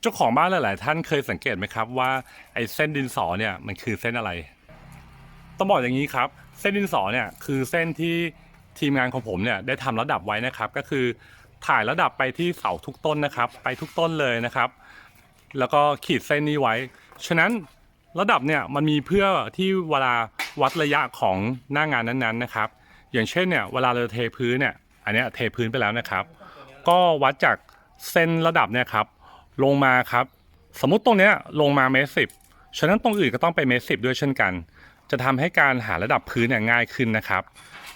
เจ้าของบ้านหลาย ๆ ท่านเคยสังเกตไหมครับว่าไอ้เส้นดินสอเนี่ยมันคือเส้นอะไร ต้องบอกอย่างนี้ครับ เส้นดินสอเนี่ยคือเส้นที่ทีมงานของผมเนี่ยได้ทำระดับไว้นะครับ ก็คือถ่ายระดับไปที่เสาทุกต้นนะครับ ไปทุกต้นเลยนะครับ แล้วก็ขีดเส้นนี้ไว้ ฉะนั้นระดับเนี่ยมันมีเพื่อที่เวลาวัดระยะของหน้างานนั้น ๆ นะครับ อย่างเช่นเนี่ยเวลาเราเทพื้นเนี่ย อันนี้เทพื้นไปแล้วนะครับ ก็วัดจากเส้นระดับเนี่ยครับ ลงมาครับ สมมุติตรงเนี้ยลงมาเมตรสิบฉะนั้นตรงอื่นก็ต้องไปเมตรสิบด้วยเช่นกัน จะทำให้การหาระดับพื้นเนี่ยง่ายขึ้นนะครับ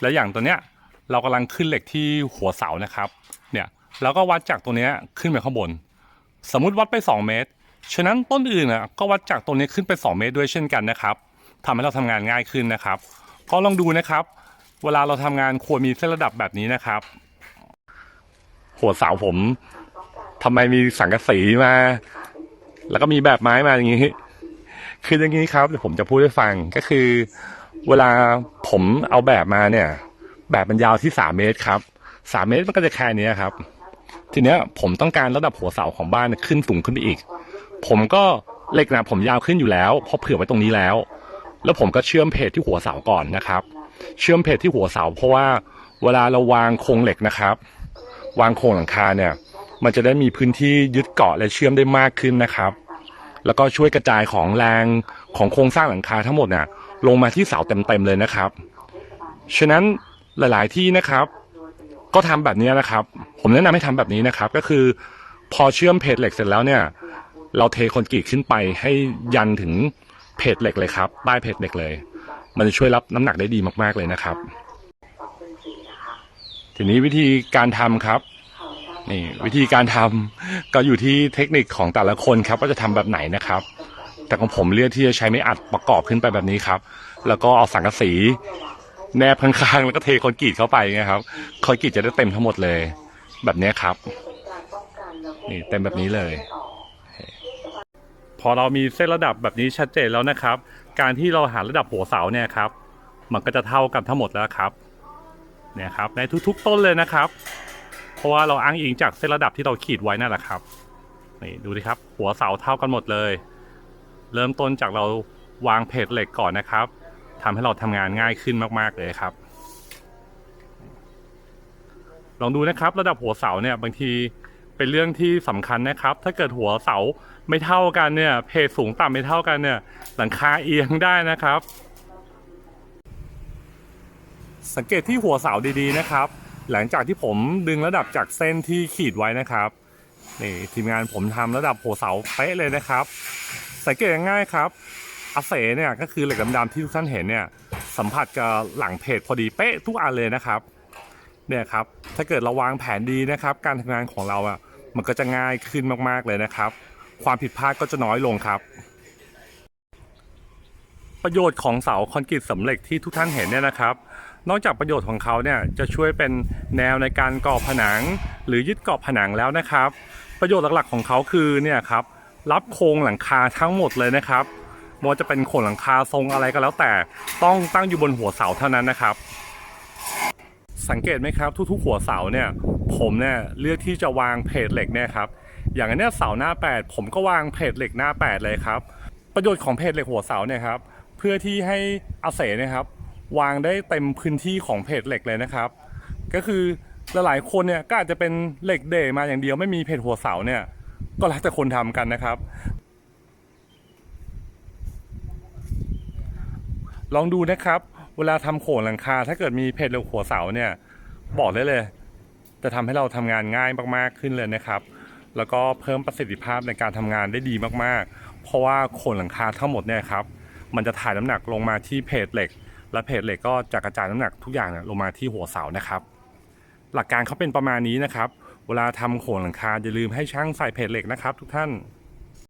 และอย่างตัวเนี้ยเรากำลังขึ้นเหล็กที่หัวเสานะครับ เนี่ยแล้วก็วัดจากตรงเนี้ยขึ้นไปข้างบน สมมุติวัดไป 2 เมตร ฉะนั้นต้นอื่นอะก็วัดจากตรงนี้ขึ้นไป 2 เมตรด้วยเช่นกันนะครับทำให้เราทำงานง่ายขึ้นนะครับ ก็ลองดูนะครับ เวลาเราทำงานควรมีเส้นระดับแบบนี้นะครับ หัวเสาผม ทำไมมีสังกะสีมา แล้วก็มีแบบไม้มาอย่างนี้ คืออย่างนี้ครับเดี๋ยวผมจะพูดให้ฟังก็คือ เวลาผมเอาแบบมาเนี่ย แบบมันยาวที่สามเมตรครับสามเมตรมันก็จะแค่นี้ครับ ทีเนี้ยผมต้องการระดับหัวเสาของบ้านเนี่ยขึ้นสูงขึ้นไปอีก ผมก็เหล็กนะผมยาวขึ้นอยู่แล้วเพราะเผื่อไว้ตรงนี้แล้ว แล้วผมก็เชื่อมเพจที่หัวเสาก่อนนะครับ เชื่อมเพจที่หัวเสา เพราะว่าเวลาเราวางโครงเหล็กนะครับ วางโครงหลังคาเนี่ย มันจะได้มีพื้นที่ยึดเกาะและเชื่อมได้มากขึ้นนะครับ แล้วก็ช่วยกระจายของแรงของโครงสร้างหลังคาทั้งหมดเนี่ยลงมาที่เสาเต็มๆเลยนะครับ ฉะนั้นหลายๆที่นะครับ ก็ทำแบบนี้นะครับ ผมแนะนำให้ทำแบบนี้นะครับ ก็คือพอเชื่อมเพจเหล็กเสร็จแล้วเนี่ย เราเทคอนกรีตขึ้นไปให้ยันถึงเพจเหล็กเลยครับใต้เพจเหล็กเลย มันจะช่วยรับน้ำหนักได้ดีมากๆเลยนะครับ ทีนี้วิธีการทำครับ นี่วิธีการทำก็อยู่ที่เทคนิคของแต่ละคนครับว่าจะทำแบบไหนนะครับ แต่ของผมเลือกที่จะใช้ไม้อัดประกอบขึ้นไปแบบนี้ครับ แล้วก็เอาสังกะสีแนบข้างๆแล้วก็เทคอนกรีตเข้าไปนะครับคอนกรีตจะได้เต็มทั้งหมดเลย แบบนี้ครับ นี่เต็มแบบนี้เลย พอเรามีเส้นระดับแบบนี้ชัดเจนแล้วนะครับ การที่เราหาระดับหัวเสาเนี่ยครับ มันก็จะเท่ากันทั้งหมดแล้วครับ เนี่ยครับในทุกๆต้นเลยนะครับ ราะว่าเราอ้างอิงจากเส้นระดับที่เราขีดไว้นั่นแหละครับนี่ดูดิครับ หัวเสาเท่ากันหมดเลย เริ่มต้นจากเราวางเพจเหล็กก่อนนะครับทำให้เราทำงานง่ายขึ้นมาก ๆ เลยครับ ลองดูนะครับ ระดับหัวเสาเนี่ยบางทีเป็นเรื่องที่สำคัญนะครับ ถ้าเกิดหัวเสาไม่เท่ากันเนี่ย เพจสูงต่ำไม่เท่ากันเนี่ย หลังคาเอียงได้นะครับ สังเกตที่หัวเสาดีๆนะครับ หลังจากที่ผมดึงระดับจากเส้นที่ขีดไว้นะครับนี่ทีมงานผมทำระดับหัวเสาเป๊ะเลยนะครับสังเกตง่ายครับอาเสเนี่ยก็คือเหล็กดำๆที่ทุกท่านเห็นเนี่ยสัมผัสกับหลังเพจพอดีเป๊ะทุกอันเลยนะครับเนี่ยครับถ้าเกิดเราวางแผนดีนะครับ การทำงานของเราอะมันก็จะง่ายขึ้นมากๆเลยนะครับ ความผิดพลาดก็จะน้อยลงครับ ประโยชน์ของเสาคอนกรีตสำเร็จที่ทุกท่านเห็นเนี่ยนะครับ นอกจากประโยชน์ของเขาเนี่ยจะช่วยเป็นแนวในการก่อผนัง หรือยึดเกาะผนังแล้วนะครับ ประโยชน์หลักๆของเขาคือเนี่ยครับรับโครงหลังคาทั้งหมดเลยนะครับไม่ว่าจะเป็นโครงหลังคาทรงอะไรก็แล้วแต่ต้องตั้งอยู่บนหัวเสาเท่านั้นนะครับ สังเกตไหมครับ ทุกๆ หัวเสาเนี่ยผมเนี่ยเลือกที่จะวางเพจเหล็กเนี่ยครับอย่างนี้เสาหน้า 8 ผมก็วางเพจเหล็กหน้า 8 เลยครับ ประโยชน์ของเพจเหล็กหัวเสาเนี่ยครับเพื่อที่ให้อาเสนะครับ วางได้เต็มพื้นที่ของเพจเหล็กเลยนะครับ ก็คือหลายๆคนเนี่ยก็อาจจะเป็นเหล็กเดมาอย่างเดียวไม่มีเพจหัวเสาเนี่ยก็แล้วแต่คนทำกันนะครับ ลองดูนะครับ เวลาทำโขนหลังคา ถ้าเกิดมีเพจเหล็กหัวเสาเนี่ยบอกได้เลย จะทำให้เราทำงานง่ายมากๆขึ้นเลยนะครับ แล้วก็เพิ่มประสิทธิภาพในการทำงานได้ดีมากๆ เพราะว่าโขนหลังคาทั้งหมดเนี่ยครับมันจะถ่ายน้ำหนักลงมาที่เพจเหล็ก และเพจเหล็กก็จะกระจายน้ำหนักทุกอย่างลงมาที่หัวเสานะครับ หลักการเขาเป็นประมาณนี้นะครับ เวลาทำโขนหลังคาอย่าลืมให้ช่างใส่เพจเหล็กนะครับ ทุกท่าน